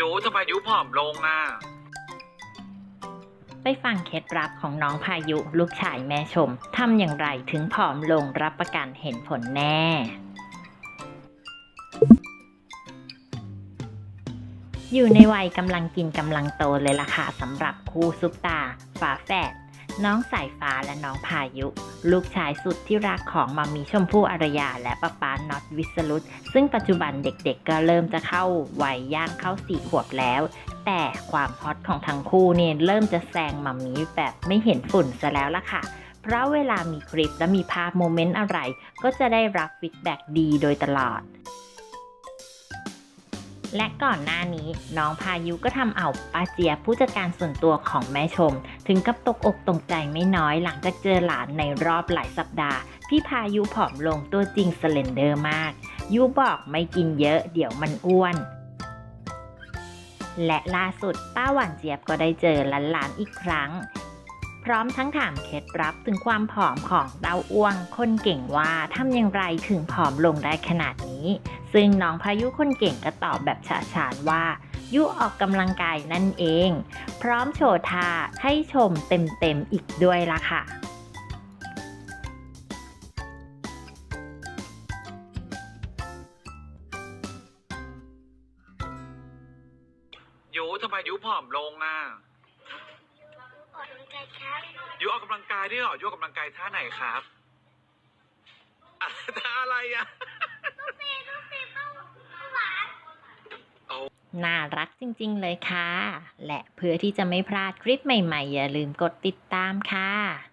ยูทำไมยูผอมลงอะ ไปฟังเคล็ดลับของน้องพายุลูกชายแม่ชมทำอย่างไรถึงผอมลงรับประกันเห็นผลแน่ อยู่ในวัยกำลังกินกำลังโตเลยล่ะค่ะสำหรับคู่ซุปตาฝาแฝด น้องสายฟ้าและน้องพายุ ลูกชายสุดที่รักของมามีชมพู่อารยา และป้าป๊าน็อตวิสรุตซึ่งปัจจุบันเด็กๆก็เริ่มจะเข้าวัยย่างเข้าสี่ขวบแล้ว แต่ความฮอตของทั้งคู่เนี่ยเริ่มจะแซงมามีแบบไม่เห็นฝุ่นซะแล้วล่ะค่ะ เพราะเวลามีคลิปและมีภาพโมเมนต์อะไร ก็จะได้รับฟีดแบ็กดีโดยตลอด และก่อนหน้านี้น้องพายุก็ทำเอาป้าเจียผู้จัดการส่วนตัวของแม่ชม ถึงกับตกอกตกใจไม่น้อยหลังจากเจอหลานในรอบหลายสัปดาห์ พี่พายุผอมลงตัวจริงสเลนเดอร์มากยูบอกไม่กินเยอะเดี๋ยวมันอ้วน และล่าสุดป้าหวานเจี๊ยบก็ได้เจอหลานๆอีกครั้ง พร้อมทั้งถามเคล็ดลับถึงความผอมของเต้าอ้วง คนเก่งว่าทำอย่างไรถึงผอมลงได้ขนาด นี้ ซึ่งน้องพายุคนเก่งก็ตอบแบบฉะฉานว่ายุออกกำลังกายนั่นเอง พร้อมโชว์ท่าให้ชมเต็มๆอีกด้วยล่ะค่ะยูทำไมยูผอมลงอะออกกำลังกายครับยูออกกำลังกายด้วยเหรอยูออกกำลังกายท่าไหนครับอะท่าอะไรอะ น่ารักจริงๆเลยค่ะ และเพื่อที่จะไม่พลาดคลิปใหม่ๆ อย่าลืมกดติดตามค่ะ